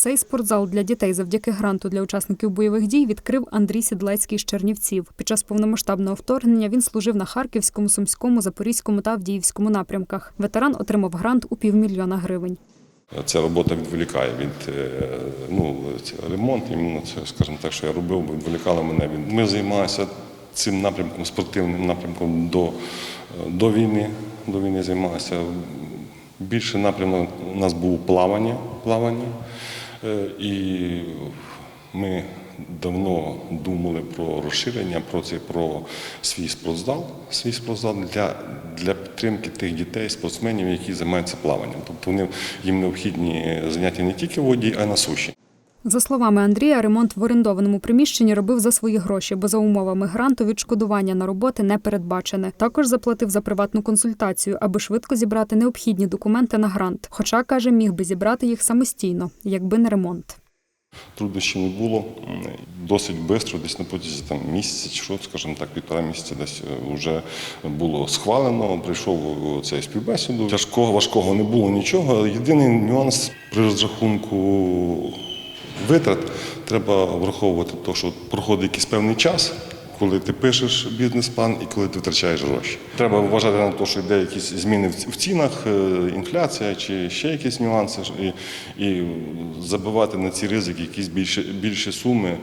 Цей спортзал для дітей завдяки гранту для учасників бойових дій відкрив Андрій Сідлецький з Чернівців. Під час повномасштабного вторгнення він служив на Харківському, Сумському, Запорізькому та Авдіївському напрямках. Ветеран отримав грант у півмільйона гривень. Ця робота відволікає від е, ну, ремонт, іменно це, скажімо так, що я робив, відволікало мене. Ми займалися цим напрямком, спортивним напрямком до, до війни. До війни займалися. Більше напрямок у нас був плавання. плавання. Е, І ми давно думали про розширення, про це про свій спортзал, свій спортзал для, для підтримки тих дітей, спортсменів, які займаються плаванням. Тобто вони їм необхідні заняття не тільки в воді, а й на суші. За словами Андрія, ремонт в орендованому приміщенні робив за свої гроші, бо за умовами гранту відшкодування на роботи не передбачене. Також заплатив за приватну консультацію, аби швидко зібрати необхідні документи на грант. Хоча каже, міг би зібрати їх самостійно, якби не ремонт. Труднощів не було. Досить швидко, десь на протязі там, місяця чи що, скажімо так, півтора місяця десь вже було схвалено, прийшов цей співбесіду. Тяжкого, важкого не було нічого. Єдиний нюанс при розрахунку витрат треба враховувати те, що проходить якийсь певний час. Коли ти пишеш бізнес-план і коли ти втрачаєш гроші, треба вважати на те, що йде якісь зміни в цінах, е, інфляція чи ще якісь нюанси, і, і забивати на ці ризики якісь більше, більші суми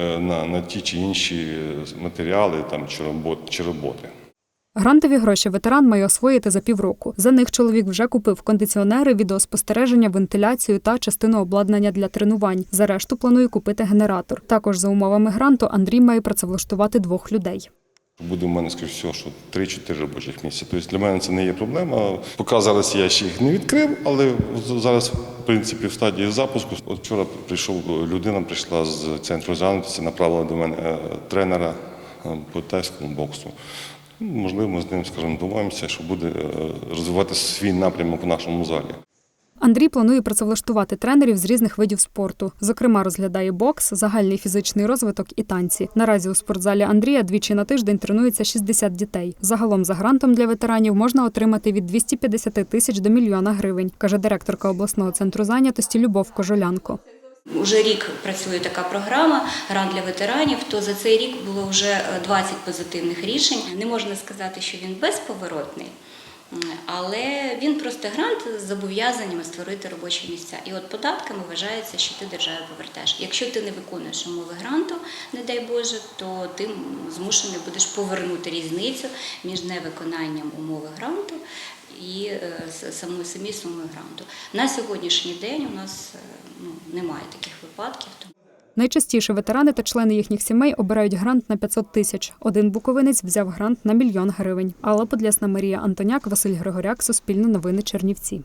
е, на, на ті чи інші матеріали там, чи роботи. Грантові гроші ветеран має освоїти за півроку. За них чоловік вже купив кондиціонери, відеоспостереження, вентиляцію та частину обладнання для тренувань. За решту планує купити генератор. Також за умовами гранту Андрій має працевлаштувати двох людей. Буде в мене, скоріш всього, що 3-4 робочих місця. Тобто для мене це не є проблема. Поки зараз я ще їх не відкрив, але зараз, в принципі, в стадії запуску. От вчора прийшов людина, прийшла з центру зайнятості, направила до мене е, тренера е, по тайському боксу. Ну, Можливо, ми з ним, скажімо, домовимося, що буде е, розвивати свій напрямок у нашому залі. Андрій планує працевлаштувати тренерів з різних видів спорту. Зокрема, розглядає бокс, загальний фізичний розвиток і танці. Наразі у спортзалі Андрія двічі на тиждень тренується 60 дітей. Загалом за грантом для ветеранів можна отримати від 250 тисяч до мільйона гривень, каже директорка обласного центру зайнятості Любов Кожолянко. Уже рік працює така програма грант для ветеранів. То за цей рік було вже е, 20 позитивних рішень. Не можна сказати, що він безповоротний, але він просто грант з зобов'язаннями створити робочі місця. І от податками вважається, що ти державі повертаєш. Якщо ти не виконуєш умови гранту, не дай Боже, то ти змушений будеш повернути різницю між невиконанням умови гранту і е, с- самі суми гранту. На сьогоднішній день у нас е, ну, немає таких випадків. Найчастіше ветерани та члени їхніх сімей обирають грант на 500 тисяч. Один буковинець взяв грант на мільйон гривень. Алла Подлясна, Марія Антоняк, Василь Григоряк, Суспільне новини Чернівці.